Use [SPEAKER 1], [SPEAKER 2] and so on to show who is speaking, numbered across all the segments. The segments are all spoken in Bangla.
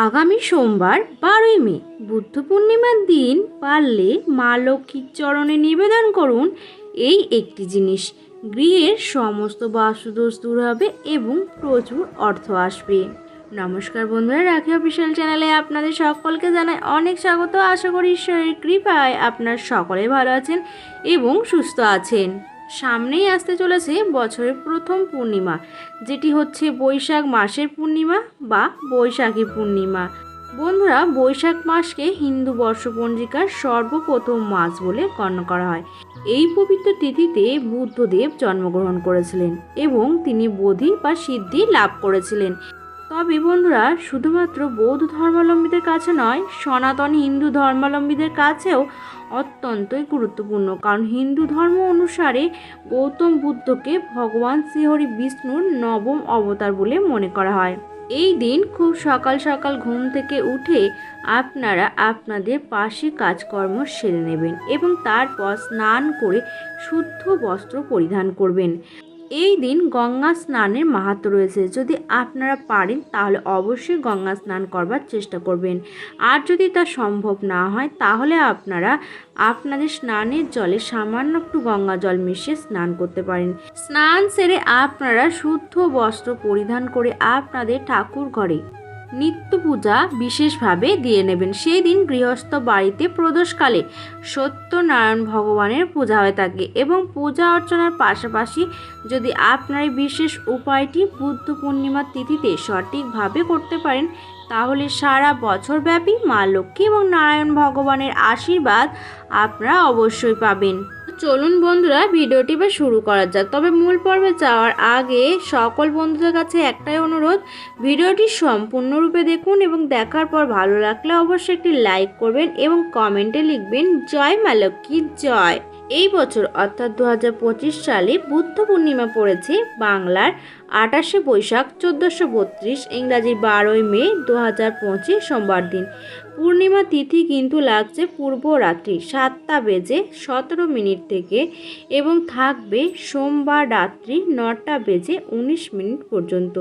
[SPEAKER 1] আগামী সোমবার বারোই মে, বুদ্ধ পূর্ণিমার দিন পারলে মা লক্ষ্মীর চরণে নিবেদন করুন এই একটি জিনিস। গৃহের সমস্ত বাস্তুদোষ দূর হবে এবং প্রচুর অর্থ আসবে। নমস্কার বন্ধুরা, রাখি অফিসিয়াল চ্যানেলে আপনাদের সকলকে জানাই অনেক স্বাগত। আশা করি ঈশ্বরের কৃপায় আপনার সকলে ভালো আছেন এবং সুস্থ আছেন। সামনেই আসতে চলেছে বছরের প্রথম পূর্ণিমা, যেটি হচ্ছে বৈশাখ মাসের পূর্ণিমা বা বৈশাখী পূর্ণিমা। বন্ধুরা, বৈশাখ মাসকে হিন্দু বর্ষপঞ্জিকার সর্বপ্রথম মাস বলে গণ্য করা হয়। এই পবিত্র তিথিতে বুদ্ধদেব জন্মগ্রহণ করেছিলেন এবং তিনি বোধি বা সিদ্ধি লাভ করেছিলেন। তবে বন্ধুরা, শুধুমাত্র বৌদ্ধ ধর্মাবলম্বীদের কাছে নয়, সনাতন হিন্দু ধর্মাবলম্বীদের কাছেও অত্যন্তই গুরুত্বপূর্ণ। কারণ হিন্দু ধর্ম অনুসারে গৌতম বুদ্ধকে ভগবান শ্রীহরি বিষ্ণুর নবম অবতার বলে মনে করা হয়। এই দিন খুব সকাল সকাল ঘুম থেকে উঠে আপনারা আপনাদের পাশে কাজকর্ম সেরে নেবেন এবং তারপর স্নান করে শুদ্ধ বস্ত্র পরিধান করবেন। এই দিন গঙ্গা স্নানের মাহাত্ম রয়েছে। যদি আপনারা পারেন, তাহলে অবশ্যই গঙ্গা স্নান করবার চেষ্টা করবেন। আর যদি তা সম্ভব না হয়, তাহলে আপনারা আপনাদের স্নানের জলে সামান্য একটু গঙ্গা জল মিশিয়ে স্নান করতে পারেন। স্নান সেরে আপনারা শুদ্ধ বস্ত্র পরিধান করে আপনাদের ঠাকুর ঘরে নিত্য পূজা বিশেষভাবে দিয়ে নেবেন। সেই দিন গৃহস্থ বাড়িতে প্রদোষকালে সত্যনারায়ণ ভগবানের পূজা হয়ে থাকে এবং পূজা অর্চনার পাশাপাশি যদি আপনার বিশেষ উপায়টি বুদ্ধ পূর্ণিমার তিথিতে সঠিকভাবে করতে পারেন তাহলে সারা বছরব্যাপী মা লক্ষ্মী এবং নারায়ণ ভগবানের আশীর্বাদ আপনারা অবশ্যই পাবেন। চলুন বন্ধুরা, ভিডিওটি বা শুরু করা যাক। তবে মূল পর্বে যাওয়ার আগে সকল বন্ধুদের কাছে একটাই অনুরোধ, ভিডিওটি সম্পূর্ণরূপে দেখুন এবং দেখার পর ভালো লাগলে অবশ্যই একটি লাইক করবেন এবং কমেন্টে লিখবেন, জয় মা লক্ষ্মী, জয়। এই বছর অর্থাৎ দু হাজার পঁচিশ সালে বুদ্ধ পূর্ণিমা পড়েছে বাংলার আটাশে বৈশাখ চোদ্দোশো বত্রিশ ইংরাজির বারোই মে দু হাজার পঁচিশ সোমবার দিন। পূর্ণিমা তিথি কিন্তু লাগছে পূর্ব রাত্রি সাতটা বেজে সতেরো মিনিট থেকে এবং থাকবে সোমবার রাত্রি নটা বেজে উনিশ মিনিট পর্যন্ত।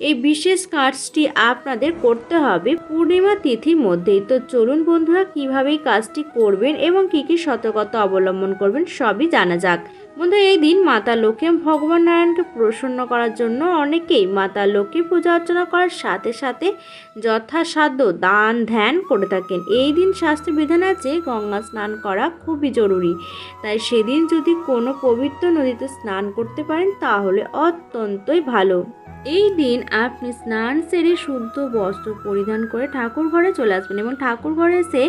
[SPEAKER 1] এই বিশেষ কাজটি আপনাদের করতে হবে পূর্ণিমা তিথির মধ্যেই। তো চলুন বন্ধুরা, কীভাবে কাজটি করবেন এবং কী কী সতর্কতা অবলম্বন করবেন সবই জানা যাক। বন্ধু, এই দিন মাতা লক্ষ্মী ভগবান নারায়ণকে প্রসন্ন করার জন্য অনেকেই মাতা লক্ষ্মী পূজা অর্চনা করার সাথে সাথে যথাসাধ্য দান, ধ্যান করে থাকেন। এই দিন শাস্ত্র বিধান আছে, গঙ্গা স্নান করা খুবই জরুরি। তাই সেদিন যদি কোনো পবিত্র নদীতে স্নান করতে পারেন, তাহলে অত্যন্তই ভালো। এই দিন আপনি স্নান সেরে শুদ্ধ বস্ত্র পরিধান করে ঠাকুর ঘরে চলে আসবেন এবং ঠাকুর ঘরে এসে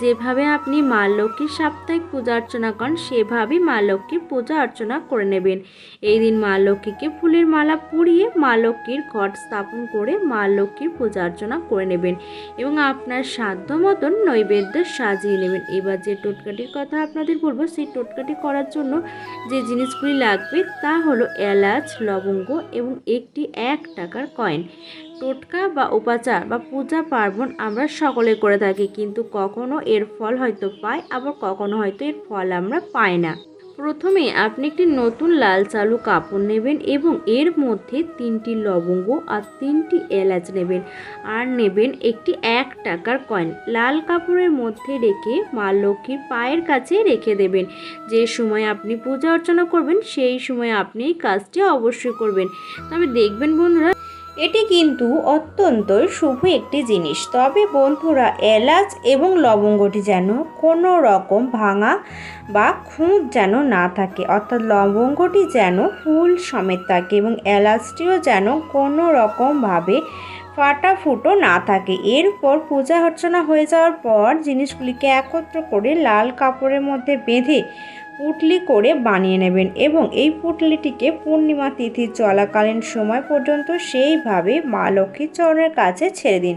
[SPEAKER 1] যেভাবে আপনি মা লক্ষ্মীর সাপ্তাহিক পূজা অর্চনা করেন, সেভাবেই মা লক্ষ্মীর পূজা অর্চনা করে নেবেন। এই দিন মা লক্ষ্মীকে ফুলের মালা পুড়িয়ে মা লক্ষ্মীর ঘট স্থাপন করে মা লক্ষ্মীর পূজা অর্চনা করে নেবেন এবং আপনার সাধ্য মতন নৈবেদ্য সাজিয়ে নেবেন। এবার যে টোটকাটির কথা আপনাদের বলব, সেই টোটকাটি করার জন্য যে জিনিসগুলি লাগবে তা হলো এলাচ, লবঙ্গ এবং একটি এক টাকার কয়েন। টোটকা বা উপাচার বা পূজা পার্বণ আমরা সকলে করে থাকি, কিন্তু কখনো এর ফল হয়তো পাই, আবার কখনো হয়তো এর ফল আমরা পাই না। প্রথমে আপনি একটি নতুন লাল চালু কাপড় নেবেন এবং এর মধ্যে তিনটি লবঙ্গ আর তিনটি এলাচ নেবেন। আর নেবেন একটি এক টাকার কয়েন লাল কাপড়ের মধ্যে রেখে মা লক্ষ্মীর পায়ের কাছে রেখে দেবেন। যে সময় আপনি পূজা অর্চনা করবেন, সেই সময় আপনি এই কাজটি অবশ্যই করবেন। তবে দেখবেন বন্ধুরা এটি কিন্তু অত্যন্ত শুভ একটি জিনিস। তবে বন্ধুরা, এলাচ এবং লবঙ্গটি যেন কোনো রকম ভাঙা বা খুঁত যেন না থাকে, অর্থাৎ লবঙ্গটি যেন ফুল সমেত থাকে এবং এলাচটিও যেন কোনো রকমভাবে ফাটা ফুটো না থাকে। এরপর পূজা অর্চনা হয়ে যাওয়ার পর জিনিসগুলিকে একত্র করে লাল কাপড়ের মধ্যে বেঁধে পুটলি করে বানিয়ে নেবেন এবং এই পুটলিটিকে পূর্ণিমা তিথি চলাকালীন সময় পর্যন্ত সেইভাবে মা লক্ষ্মীর চরণের কাছে ছেড়ে দিন।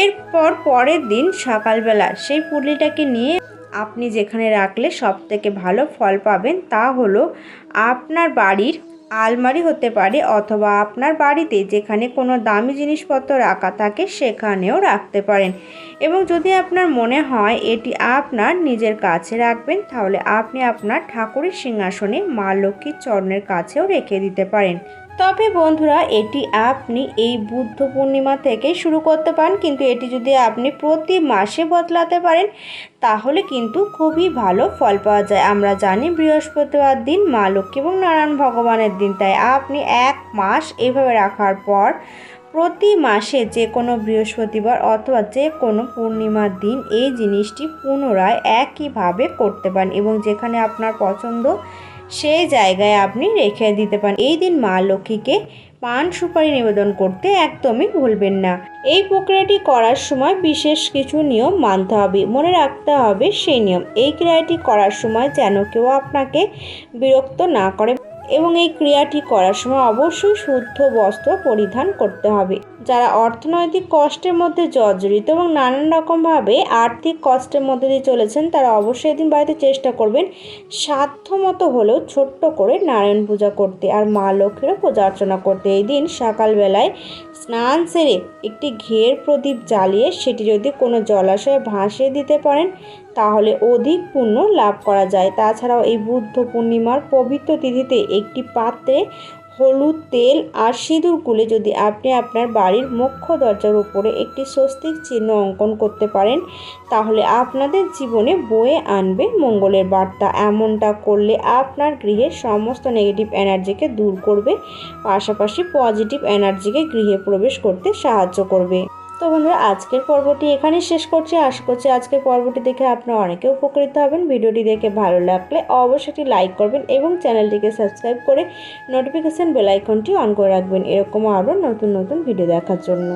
[SPEAKER 1] এরপর পরের দিন সকালবেলা সেই পুটলিটাকে নিয়ে আপনি যেখানে রাখলে সবথেকে ভালো ফল পাবেন তা হলো আপনার বাড়ির আলমারি হতে পারে অথবা আপনার বাড়িতে যেখানে কোনো দামি জিনিসপত্র রাখা থাকে সেখানেও রাখতে পারেন। এবং যদি আপনার মনে হয় এটি আপনার নিজের কাছে রাখবেন, তাহলে আপনি আপনার ঠাকুরের সিংহাসনে মা লক্ষ্মীর চরণের কাছেও রেখে দিতে পারেন। তবে বন্ধুরা, এটি আপনি এই বুদ্ধ পূর্ণিমা থেকেই শুরু করতে পারেন, কিন্তু এটি যদি আপনি প্রতি মাসে বদলাতে পারেন, তাহলে কিন্তু খুবই ভালো ফল পাওয়া যায়। আমরা জানি বৃহস্পতিবার দিন মা লক্ষ্মী এবং নারায়ণ ভগবানের দিন, তাই আপনি এক মাস এভাবে রাখার পর প্রতি মাসে যে কোনো বৃহস্পতিবার অথবা যে কোনো পূর্ণিমার দিন এই জিনিসটি পুনরায় একইভাবে করতে পারেন এবং যেখানে আপনার পছন্দ সেই জায়গায় আপনি রেখে দিতে পারেন। এই দিন মা লক্ষ্মীকে পান সুপারি নিবেদন করতে একদমই ভুলবেন না। এই প্রক্রিয়াটি করার সময় বিশেষ কিছু নিয়ম মানতে হবে, মনে রাখতে হবে সেই নিয়ম। এই ক্রিয়াটি করার সময় যেন কেউ আপনাকে বিরক্ত না করে। এবং এই ক্রিয়াটি করার সময় অবশ্যই শুদ্ধ বস্ত্র পরিধান করতে হবে। যারা অর্থনৈতিক কষ্টের মধ্যে জর্জরিত এবং নানান রকমভাবে আর্থিক কষ্টের মধ্যে দিয়ে চলেছেন, তারা অবশ্যই এদিন বাড়িতে চেষ্টা করবেন সাধ্যমতো হলেও ছোট্ট করে নারায়ণ পূজা করতে আর মা লক্ষ্মীরও পূজা অর্চনা করতে। এই দিন সকালবেলায় স্নান সেরে একটি ঘের প্রদীপ জ্বালিয়ে সেটি যদি কোনো জলাশয়ে ভাসিয়ে দিতে পারেন তাহলে অধিক পুণ্য লাভ করা যায়। তাছাড়াও এই বুদ্ধ পূর্ণিমার পবিত্র তিথিতে একটি পাত্রে হলুদ তেল আর সিঁদুর গুলে যদি আপনি আপনার বাড়ির মুখ্য দরজার উপরে একটি স্বস্তিক চিহ্ন অঙ্কন করতে পারেন, তাহলে আপনাদের জীবনে বয়ে আনবে মঙ্গলের বার্তা। এমনটা করলে আপনার গৃহের সমস্ত নেগেটিভ এনার্জিকে দূর করবে, পাশাপাশি পজিটিভ এনার্জিকে গৃহে প্রবেশ করতে সাহায্য করবে। তো বন্ধুরা, আজকের পর্বটি এখানেই শেষ করছি। আশা করছি আজকের পর্বটি দেখে আপনারা অনেকে উপকৃত হবেন। ভিডিওটি দেখে ভালো লাগলে অবশ্যই একটি লাইক করবেন এবং চ্যানেলটিকে সাবস্ক্রাইব করে নোটিফিকেশান বেলাইকনটি অন করে রাখবেন। এরকম আরও নতুন নতুন ভিডিও দেখার জন্য।